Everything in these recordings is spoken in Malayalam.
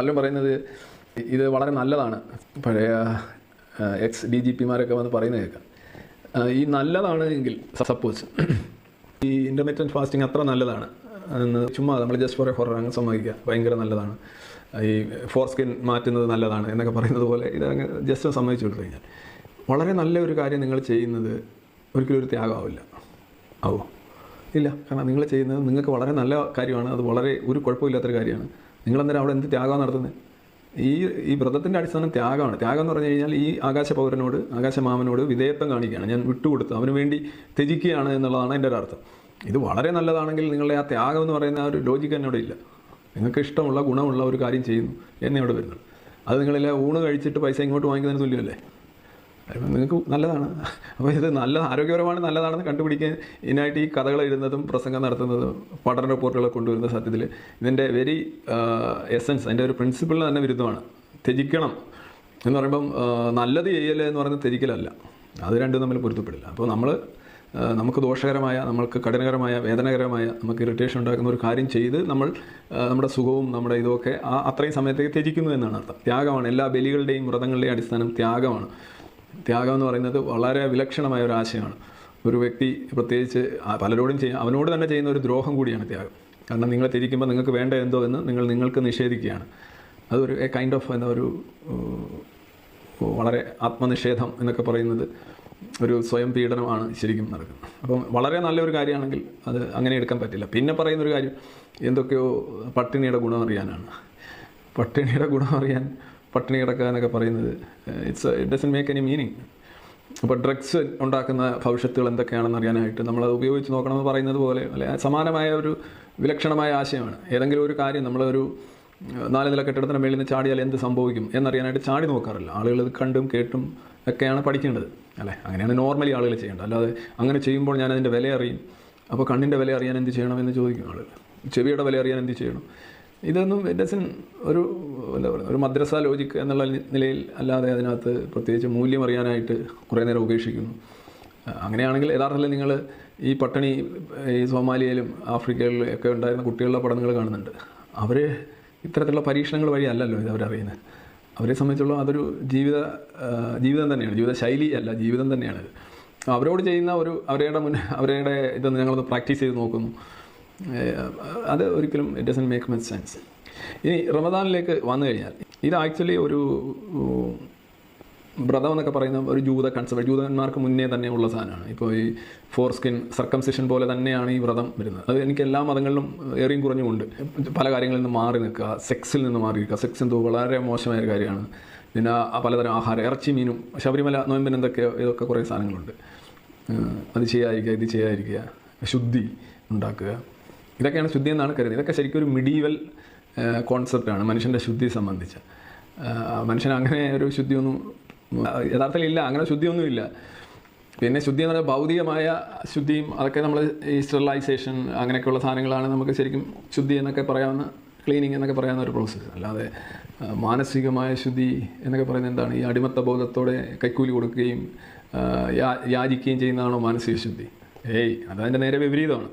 പലരും പറയുന്നത് ഇത് വളരെ നല്ലതാണ്. പഴയ എക്സ് ഡി ജി പിമാരൊക്കെ വന്ന് പറയുന്നത് കേൾക്കാം. ഈ നല്ലതാണ് എങ്കിൽ സപ്പോസ് ഈ ഇന്റർമീഡിയറ്റ് ഫാസ്റ്റിംഗ് അത്ര നല്ലതാണ്. എന്ന് ചുമ്മാ നമ്മൾ ജസ്റ്റ് ഫോർ എ ഹൊറർ അങ്ങ് സമ്മതിക്കുക. ഭയങ്കര നല്ലതാണ്. ഈ ഫോർ സ്കിൻ മാറ്റുന്നത് നല്ലതാണ് എന്നൊക്കെ പറയുന്നത് പോലെ ഇത് അങ്ങ് ജസ്റ്റ് സമ്മതിച്ചു വിട്ടു കഴിഞ്ഞാൽ വളരെ നല്ല ഒരു കാര്യം നിങ്ങൾ ചെയ്യുന്നത് ഒരിക്കലും ഒരു ത്യാഗമാവില്ല. ആവോ? ഇല്ല. കാരണം നിങ്ങൾ ചെയ്യുന്നത് നിങ്ങൾക്ക് വളരെ നല്ല കാര്യമാണ്. അത് വളരെ ഒരു കുഴപ്പമില്ലാത്തൊരു കാര്യമാണ്. നിങ്ങൾ അന്നേരം അവിടെ എന്ത് ത്യാഗമാണ് നടത്തുന്നത് ഈ ഈ വ്രതത്തിന്റെ അടിസ്ഥാനം ത്യാഗമാണ്. ത്യാഗം എന്ന് പറഞ്ഞു കഴിഞ്ഞാൽ ഈ ആകാശ പൗരനോട് ആകാശമാമനോട് വിധേയത്വം കാണിക്കുകയാണ്. ഞാൻ വിട്ടുകൊടുത്തു അവന് വേണ്ടി ത്യജിക്കുകയാണ് എന്നുള്ളതാണ് എന്റെ അർത്ഥം. ഇത് വളരെ നല്ലതാണെങ്കിൽ നിങ്ങളുടെ ആ ത്യാഗം എന്ന് പറയുന്ന ആ ഒരു ലോജിക്ക് എന്നോട് ഇല്ല. നിങ്ങൾക്ക് ഇഷ്ടമുള്ള ഗുണമുള്ള ഒരു കാര്യം ചെയ്യുന്നു. എന്നവിടെ വരുന്നത് അത് നിങ്ങളെല്ലാം ഊണ് കഴിച്ചിട്ട് പൈസ ഇങ്ങോട്ട് വാങ്ങിക്കുന്നതിന് തുല്യമല്ലേ? നിങ്ങൾക്ക് നല്ലതാണ്. അപ്പോൾ ഇത് നല്ല ആരോഗ്യപരമാണ് നല്ലതാണെന്ന് കണ്ടുപിടിക്കാൻ ഇതിനായിട്ട് ഈ കഥകൾ എഴുതുന്നതും പ്രസംഗം നടത്തുന്നതും പഠന റിപ്പോർട്ടുകളൊക്കെ കൊണ്ടുവരുന്ന സത്യത്തിൽ ഇതിന്റെ വെരി എസൻസ് അതിന്റെ ഒരു പ്രിൻസിപ്പിളിന് തന്നെ വിരുദ്ധമാണ്. ത്യജിക്കണം എന്ന് പറയുമ്പം നല്ലത് ചെയ്യൽ എന്ന് പറയുന്നത് ത്യജിക്കലല്ല. അത് രണ്ടും തമ്മിൽ പൊരുത്തപ്പെടില്ല. അപ്പോൾ നമ്മൾ നമുക്ക് ദോഷകരമായ നമ്മൾക്ക് കഠിനകരമായ വേദനകരമായ നമുക്ക് ഇറിറ്റേഷൻ ഉണ്ടാക്കുന്ന ഒരു കാര്യം ചെയ്ത് നമ്മൾ നമ്മുടെ സുഖവും നമ്മുടെ ഇതുമൊക്കെ ആ അത്രയും സമയത്തേക്ക് ത്യജിക്കുന്നു എന്നാണ് അർത്ഥം. ത്യാഗമാണ്. എല്ലാ ബലികളുടെയും വ്രതങ്ങളുടെയും അടിസ്ഥാനം ത്യാഗമാണ്. ത്യാഗം എന്ന് പറയുന്നത് വളരെ വിലക്ഷണമായ ഒരു ആശയമാണ്. ഒരു വ്യക്തി പ്രത്യേകിച്ച് പലരോടും ചെയ്യ അവനോട് തന്നെ ചെയ്യുന്ന ഒരു ദ്രോഹം കൂടിയാണ് ത്യാഗം. കാരണം നിങ്ങളെ തിരിക്കുമ്പോൾ നിങ്ങൾക്ക് വേണ്ട എന്തോ എന്ന് നിങ്ങൾ നിങ്ങൾക്ക് നിഷേധിക്കുകയാണ്. അതൊരു എ കൈൻഡ് ഓഫ് എന്താ ഒരു വളരെ ആത്മനിഷേധം എന്നൊക്കെ പറയുന്നത് ഒരു സ്വയം പീഡനമാണ് ശരിക്കും നടക്കുന്നത്. അപ്പം വളരെ നല്ലൊരു കാര്യമാണെങ്കിൽ അത് അങ്ങനെ എടുക്കാൻ പറ്റില്ല. പിന്നെ പറയുന്നൊരു കാര്യം എന്തൊക്കെയോ പട്ടിണിയുടെ ഗുണം അറിയാനാണ്. പട്ടിണിയുടെ ഗുണം അറിയാൻ പട്ടിണി കിടക്കുക എന്നൊക്കെ പറയുന്നത് it's it doesn't make any meaning അപ്പോൾ ഡ്രഗ്സ് ഉണ്ടാക്കുന്ന ഭവിഷ്യത്തുകൾ എന്തൊക്കെയാണെന്ന് അറിയാനായിട്ട് നമ്മൾ അത് ഉപയോഗിച്ച് നോക്കണമെന്ന് പറയുന്നത് പോലെ അല്ലെ സമാനമായ ഒരു വിലക്ഷണമായ ആശയമാണ്. ഏതെങ്കിലും ഒരു കാര്യം നമ്മളൊരു നാല് നില കെട്ടിടത്തിന് മേളിൽ നിന്ന് ചാടിയാൽ എന്ത് സംഭവിക്കും എന്നറിയാനായിട്ട് ചാടി നോക്കാറില്ല. ആളുകൾ ഇത് കണ്ടും കേട്ടും ഒക്കെയാണ് പഠിക്കേണ്ടത് അല്ലേ അങ്ങനെയാണ് നോർമലി ആളുകൾ ചെയ്യേണ്ടത്. അല്ലാതെ അങ്ങനെ ചെയ്യുമ്പോൾ ഞാൻ അതിന്റെ വില അറിയും. അപ്പോൾ കണ്ണിന്റെ വില അറിയാൻ എന്ത് ചെയ്യണം എന്ന് ചോദിക്കും ആളുകൾ. ചെവിയുടെ വില അറിയാൻ എന്ത് ചെയ്യണം? ഇതൊന്നും ഡസൻ ഒരു എന്താ പറയുക ഒരു മദ്രസ ലോജിക്ക് എന്നുള്ള നിലയിൽ അല്ലാതെ അതിനകത്ത് പ്രത്യേകിച്ച് മൂല്യം അറിയാനായിട്ട് കുറേ നേരം ഉപേക്ഷിക്കുന്നു. അങ്ങനെയാണെങ്കിൽ യഥാർത്ഥത്തിൽ നിങ്ങൾ ഈ പട്ടിണി ഈ സോമാലിയയിലും ആഫ്രിക്കയിലും ഒക്കെ ഉണ്ടായിരുന്ന കുട്ടികളുടെ പഠനങ്ങൾ കാണുന്നുണ്ട്. അവർ ഇത്തരത്തിലുള്ള പരീക്ഷണങ്ങൾ വഴി അല്ലല്ലോ ഇത് അവരറിയുന്നത്. അവരെ സംബന്ധിച്ചുള്ള അതൊരു ജീവിത ജീവിതം തന്നെയാണ്. ജീവിത ശൈലി അല്ല ജീവിതം തന്നെയാണ്. അവരോട് ചെയ്യുന്ന ഒരു അവരുടെ മുൻ അവരുടെ ഇതൊന്ന് ഞങ്ങളൊന്ന് പ്രാക്ടീസ് ചെയ്ത് നോക്കുന്നു. അത് ഒരിക്കലും it doesn't make much sense ഇനി റമദാനിലേക്ക് വന്നു കഴിഞ്ഞാൽ ഇത് ആക്ച്വലി ഒരു വ്രതം എന്നൊക്കെ പറയുന്ന ഒരു ജൂത കൺസെപ്റ്റ് ജൂതന്മാർക്ക് മുന്നേ തന്നെ ഉള്ള സാധനമാണ്. ഇപ്പോൾ ഈ ഫോർ സ്കിൻ സർക്കംസിഷൻ പോലെ തന്നെയാണ് ഈ വ്രതം വരുന്നത്. അത് എനിക്ക് എല്ലാ മതങ്ങളിലും ഏറെയും കുറഞ്ഞുമുണ്ട്. പല കാര്യങ്ങളിൽ നിന്ന് മാറി നിൽക്കുക സെക്സിൽ നിന്ന് മാറി നിൽക്കുക. സെക്സ് എന്തോ വളരെ മോശമായ ഒരു കാര്യമാണ്. പിന്നെ പലതരം ആഹാരം ഇറച്ചി മീനും ശബരിമല നോയമ്പിന് എന്തൊക്കെ ഇതൊക്കെ കുറേ സാധനങ്ങളുണ്ട്. അത് ചെയ്യാതിരിക്കുക ഇത് ചെയ്യാതിരിക്കുക ശുദ്ധി ഉണ്ടാക്കുക. ഇതൊക്കെയാണ് ശുദ്ധി എന്നാണ് കരുതുന്നത്. ഇതൊക്കെ ശരിക്കും ഒരു മിഡീവൽ കോൺസെപ്റ്റാണ് മനുഷ്യന്റെ ശുദ്ധി സംബന്ധിച്ച്. മനുഷ്യൻ അങ്ങനെ ഒരു ശുദ്ധിയൊന്നും യഥാർത്ഥത്തിൽ ഇല്ല അങ്ങനെ ശുദ്ധിയൊന്നും ഇല്ല. പിന്നെ ശുദ്ധി എന്ന് പറഞ്ഞാൽ ഭൗതികമായ ശുദ്ധിയും അതൊക്കെ നമ്മൾ ഈ സ്റ്റെറിലൈസേഷൻ അങ്ങനെയൊക്കെയുള്ള സാധനങ്ങളാണ് നമുക്ക് ശരിക്കും ശുദ്ധി എന്നൊക്കെ പറയാവുന്ന ക്ലീനിങ് എന്നൊക്കെ പറയാവുന്ന ഒരു പ്രോസസ്സ് അല്ലാതെ മാനസികമായ ശുദ്ധി എന്നൊക്കെ പറയുന്നത് എന്താണ്? ഈ അടിമത്ത ബോധത്തോടെ കൈക്കൂലി കൊടുക്കുകയും യാചിക്കുകയും ചെയ്യുന്നതാണോ മാനസിക ശുദ്ധി? ഏയ് അതതിന്റെ നേരെ വിപരീതമാണ്.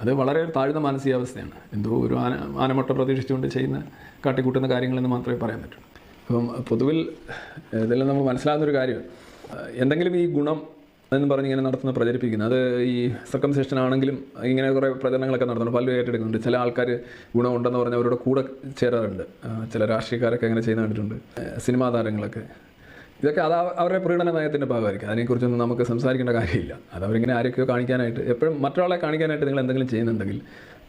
അത് വളരെ താഴ്ന്ന മാനസികാവസ്ഥയാണ്. എന്തോ ഒരു ആന ആനമുട്ട പ്രതീക്ഷിച്ചുകൊണ്ട് ചെയ്യുന്ന കാട്ടിക്കൂട്ടുന്ന കാര്യങ്ങളെന്ന് മാത്രമേ പറയാൻ പറ്റൂ. അപ്പം പൊതുവിൽ ഇതെല്ലാം നമുക്ക് മനസ്സിലാകുന്നൊരു കാര്യം. എന്തെങ്കിലും ഈ ഗുണം എന്ന് പറഞ്ഞ് ഇങ്ങനെ നടത്തുന്ന പ്രചരിപ്പിക്കുന്നത് അത് ഈ സർക്കംസേഷൻ ആണെങ്കിലും ഇങ്ങനെ കുറേ പ്രചരണങ്ങളൊക്കെ നടത്തുന്നുണ്ട് പലരും ഏറ്റെടുക്കുന്നുണ്ട് ചില ആൾക്കാർ ഗുണമുണ്ടെന്ന് പറഞ്ഞ് അവരുടെ കൂടെ ചേരാറുണ്ട്. ചില രാഷ്ട്രീയക്കാരൊക്കെ അങ്ങനെ ചെയ്യുന്ന കണ്ടിട്ടുണ്ട്. സിനിമാ താരങ്ങളൊക്കെ. ഇതൊക്കെ അത് അവ- അവരുടെ പ്രീണന നയത്തിന്റെ ഭാഗമായിരിക്കും. അതിനെക്കുറിച്ചൊന്നും നമുക്ക് സംസാരിക്കേണ്ട കാര്യമില്ല. അത് അവരിങ്ങനെ ആരൊക്കെയോ കാണിക്കാനായിട്ട് എപ്പോഴും മറ്റൊരാളെ കാണിക്കാനായിട്ട് നിങ്ങൾ എന്തെങ്കിലും ചെയ്യുന്നുണ്ടെങ്കിൽ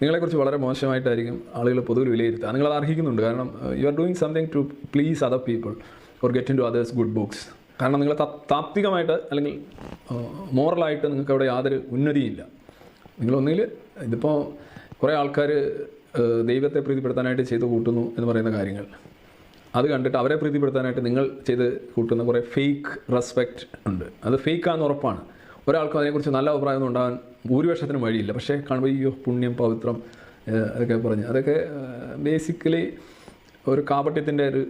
നിങ്ങളെക്കുറിച്ച് വളരെ മോശമായിട്ടായിരിക്കും ആളുകൾ പൊതുവിൽ വിലയിരുത്തുക. നിങ്ങളത് അർഹിക്കുന്നുണ്ട്. കാരണം you are doing something to please other people or get into others' good books കാരണം നിങ്ങൾ താത്വികമായിട്ട് അല്ലെങ്കിൽ മോറലായിട്ട് നിങ്ങൾക്ക് അവിടെ യാതൊരു ഉന്നതിയില്ല. നിങ്ങളൊന്നുകിൽ ഇതിപ്പോൾ കുറേ ആൾക്കാർ ദൈവത്തെ പ്രീതിപ്പെടുത്താനായിട്ട് ചെയ്തു കൂട്ടുന്നു എന്ന് പറയുന്ന കാര്യങ്ങൾ. അത് കണ്ടിട്ട് അവരെ പ്രീതിപ്പെടുത്താനായിട്ട് നിങ്ങൾ ചെയ്ത് കൂട്ടുന്ന കുറേ ഫേക്ക് റെസ്പെക്റ്റ് ഉണ്ട്. അത് ഫേക്കാന്ന് ഉറപ്പാണ്. ഒരാൾക്കും അതിനെക്കുറിച്ച് നല്ല അഭിപ്രായമൊന്നും ഉണ്ടാകാൻ ഭൂരിപക്ഷത്തിനും വഴിയില്ല. പക്ഷേ കാണുമ്പോൾ അയ്യോ പുണ്യം പവിത്രം അതൊക്കെ പറഞ്ഞ് അതൊക്കെ ബേസിക്കലി ഒരു കാപട്യത്തിന്റെ ഒരു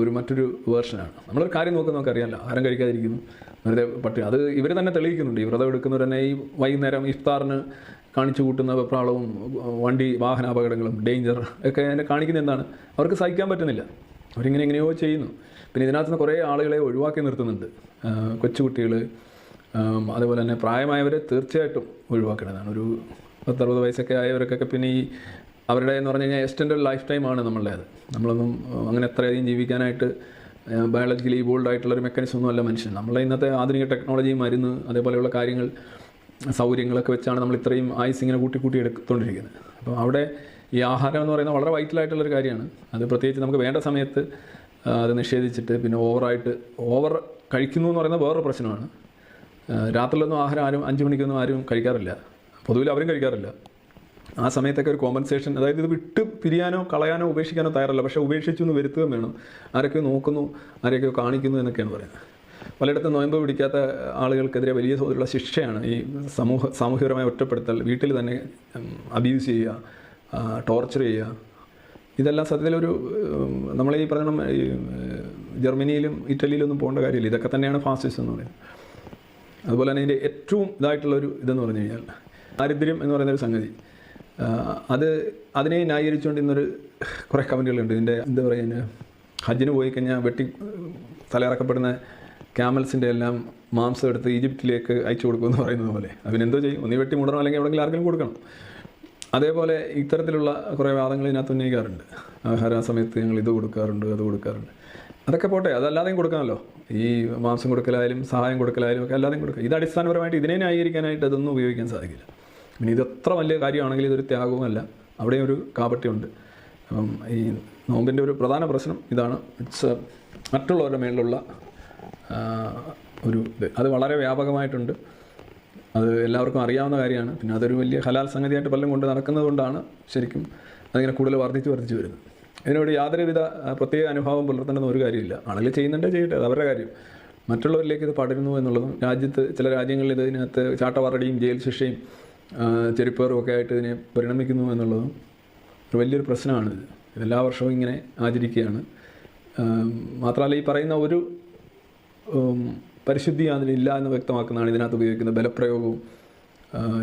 ഒരു മറ്റൊരു വേർഷനാണ് നമ്മളൊരു കാര്യം നോക്കുന്ന നമുക്ക് അറിയാമല്ലോ ആരം കഴിക്കാതിരിക്കുന്നു. വെറുതെ പട്ടി. അത് ഇവർ തന്നെ തെളിയിക്കുന്നുണ്ട്. ഈ വ്രതം എടുക്കുന്നവർ തന്നെ ഈ വൈകുന്നേരം ഇഫ്താറിന് കാണിച്ചു കൂട്ടുന്ന വെപ്രാളവും വണ്ടി വാഹന അപകടങ്ങളും ഡേഞ്ചർ ഒക്കെ അതിനെ കാണിക്കുന്ന എന്താണ്? അവർക്ക് സഹിക്കാൻ പറ്റുന്നില്ല. അവരിങ്ങനെ എങ്ങനെയോ ചെയ്യുന്നു. പിന്നെ ഇതിനകത്ത് നിന്ന് കുറേ ആളുകളെ ഒഴിവാക്കി നിർത്തുന്നുണ്ട്. കൊച്ചുകുട്ടികൾ അതുപോലെ തന്നെ പ്രായമായവരെ തീർച്ചയായിട്ടും ഒഴിവാക്കേണ്ടതാണ്. ഒരു പത്തറുപത് വയസ്സൊക്കെ ആയവർക്കൊക്കെ പിന്നെ ഈ അവരുടെ എന്ന് പറഞ്ഞു കഴിഞ്ഞാൽ എക്സ്റ്റൻഡ് ലൈഫ് ടൈമാണ് നമ്മളുടേത്. നമ്മളൊന്നും അങ്ങനെ അത്രയധികം ജീവിക്കാനായിട്ട് ബയോളജിക്കലി ഇവോൾഡ് ആയിട്ടുള്ളൊരു മെക്കാനിസം ഒന്നും അല്ല മനുഷ്യൻ. നമ്മളെ ഇന്നത്തെ ആധുനിക ടെക്നോളജി മരുന്ന് അതേപോലെയുള്ള കാര്യങ്ങൾ സൗകര്യങ്ങളൊക്കെ വെച്ചാണ് നമ്മൾ ഇത്രയും ആയുസ് ഇങ്ങനെ കൂട്ടി കൂട്ടി എടുത്തുകൊണ്ടിരിക്കുന്നത്. അപ്പോൾ അവിടെ ഈ ആഹാരം എന്ന് പറയുന്നത് വളരെ വൈറ്റലായിട്ടുള്ളൊരു കാര്യമാണ്. അത് പ്രത്യേകിച്ച് നമുക്ക് വേണ്ട സമയത്ത് അത് നിഷേധിച്ചിട്ട് പിന്നെ ഓവറായിട്ട് ഓവർ കഴിക്കുന്നു എന്ന് പറയുന്നത് വേറൊരു പ്രശ്നമാണ്. രാത്രിയിലൊന്നും ആഹാരം ആരും അഞ്ച് മണിക്കൊന്നും ആരും കഴിക്കാറില്ല. പൊതുവിൽ അവരും കഴിക്കാറില്ല. ആ സമയത്തൊക്കെ ഒരു കോമ്പൻസേഷൻ അതായത് ഇത് വിട്ട് പിരിയാനോ കളയാനോ ഉപേക്ഷിക്കാനോ തയ്യാറല്ല. പക്ഷേ ഉപേക്ഷിച്ചു എന്ന് വരുത്തുകയും വേണം. ആരൊക്കെയോ നോക്കുന്നു ആരൊക്കെയോ കാണിക്കുന്നു എന്നൊക്കെയാണ് പറയുന്നത്. പലയിടത്തും നോയമ്പ് പിടിക്കാത്ത ആളുകൾക്കെതിരെ വലിയ തോതിലുള്ള ശിക്ഷയാണ് ഈ സമൂഹ സാമൂഹികപരമായ ഒറ്റപ്പെടുത്തൽ വീട്ടിൽ തന്നെ അബ്യൂസ് ചെയ്യുക ടോർച്ചർ ചെയ്യുക. ഇതെല്ലാം സത്യത്തിൽ ഒരു നമ്മളെ ഈ പറയണം ഈ ജർമ്മനിയിലും ഇറ്റലിയിലൊന്നും പോകേണ്ട കാര്യമില്ല. ഇതൊക്കെ തന്നെയാണ് ഫാസിസം എന്ന് പറയുന്നത്. അതുപോലെ തന്നെ ഇതിന്റെ ഏറ്റവും ഇതായിട്ടുള്ളൊരു ഇതെന്ന് പറഞ്ഞു കഴിഞ്ഞാൽ ദാരിദ്ര്യം എന്ന് പറയുന്ന ഒരു സംഗതി അത് അതിനെ ന്യായീകരിച്ചുകൊണ്ട് ഇന്നൊരു കുറേ കമന്റുകളുണ്ട്. ഇതിന്റെ എന്താ പറയുക ഹജ്ജിന് പോയി കഴിഞ്ഞാൽ വെട്ടി തലയിറക്കപ്പെടുന്ന ക്യാമൽസിന്റെ എല്ലാം മാംസം എടുത്ത് ഈജിപ്തിലേക്ക് അയച്ചു കൊടുക്കുമെന്ന് പറയുന്നത് പോലെ. അതിനെന്തോ ചെയ്യും? ഒന്നീ വെട്ടി മുടണം അല്ലെങ്കിൽ എവിടെയെങ്കിലും ആർക്കെങ്കിലും കൊടുക്കണം. അതേപോലെ ഇത്തരത്തിലുള്ള കുറേ വാദങ്ങൾ ഇതിനകത്ത് ഉന്നയിക്കാറുണ്ട്. ആഹാര സമയത്ത് ഞങ്ങൾ ഇത് കൊടുക്കാറുണ്ട് അത് കൊടുക്കാറുണ്ട്. അതൊക്കെ പോട്ടെ അതല്ലാതെയും കൊടുക്കാമല്ലോ. ഈ മാംസം കൊടുക്കലായാലും സഹായം കൊടുക്കലായാലും ഒക്കെ അല്ലാതെയും കൊടുക്കുക ഇത് അടിസ്ഥാനപരമായിട്ട് ഇതിനെ ന്യായീകരിക്കാനായിട്ട് അതൊന്നും ഉപയോഗിക്കാൻ സാധിക്കില്ല. പിന്നെ ഇത് എത്ര വലിയ കാര്യമാണെങ്കിൽ ഇതൊരു ത്യാഗവുമല്ല അവിടെയും ഒരു കാപട്യമുണ്ട്. അപ്പം ഈ നോമ്പിന്റെ ഒരു പ്രധാന പ്രശ്നം ഇതാണ്. ഇറ്റ്സ് മറ്റുള്ളവരുടെ മേളിലുള്ള ഒരു ഇത്. അത് വളരെ വ്യാപകമായിട്ടുണ്ട്. അത് എല്ലാവർക്കും അറിയാവുന്ന കാര്യമാണ്. പിന്നെ അതൊരു വലിയ ഹലാൽ സംഗതിയായിട്ട് പലരും കൊണ്ട് നടക്കുന്നത് കൊണ്ടാണ് ശരിക്കും അതിങ്ങനെ കൂടുതൽ വർദ്ധിച്ച് വർദ്ധിച്ച് വരുന്നത്. ഇതിനോട് യാതൊരുവിധ പ്രത്യേക അനുഭാവം പുലർത്തേണ്ടെന്ന് ഒരു കാര്യമില്ല ആളുകൾ ചെയ്യുന്നുണ്ടേ ചെയ്യട്ടെ അത് അവരുടെ കാര്യം. മറ്റുള്ളവരിലേക്ക് ഇത് പടരുന്നു എന്നുള്ളതും രാജ്യത്ത് ചില രാജ്യങ്ങളിൽ ഇത് ഇതിനകത്ത് ചാട്ടവാറടിയും ജയിൽ ശിക്ഷയും ചെരുപ്പേറും ഒക്കെ ആയിട്ട് ഇതിനെ പരിണമിക്കുന്നു എന്നുള്ളതും ഒരു വലിയൊരു പ്രശ്നമാണിത് ഇതെല്ലാ വർഷവും ഇങ്ങനെ ആചരിക്കുകയാണ്. മാത്രമല്ല ഈ പറയുന്ന ഒരു പരിശുദ്ധി അതിനില്ല എന്ന് വ്യക്തമാക്കുന്നതാണ് ഇതിനകത്ത് ഉപയോഗിക്കുന്ന ബലപ്രയോഗവും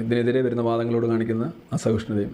ഇതിനെതിരെ വരുന്ന വാദങ്ങളോട് കാണിക്കുന്ന അസഹിഷ്ണുതയും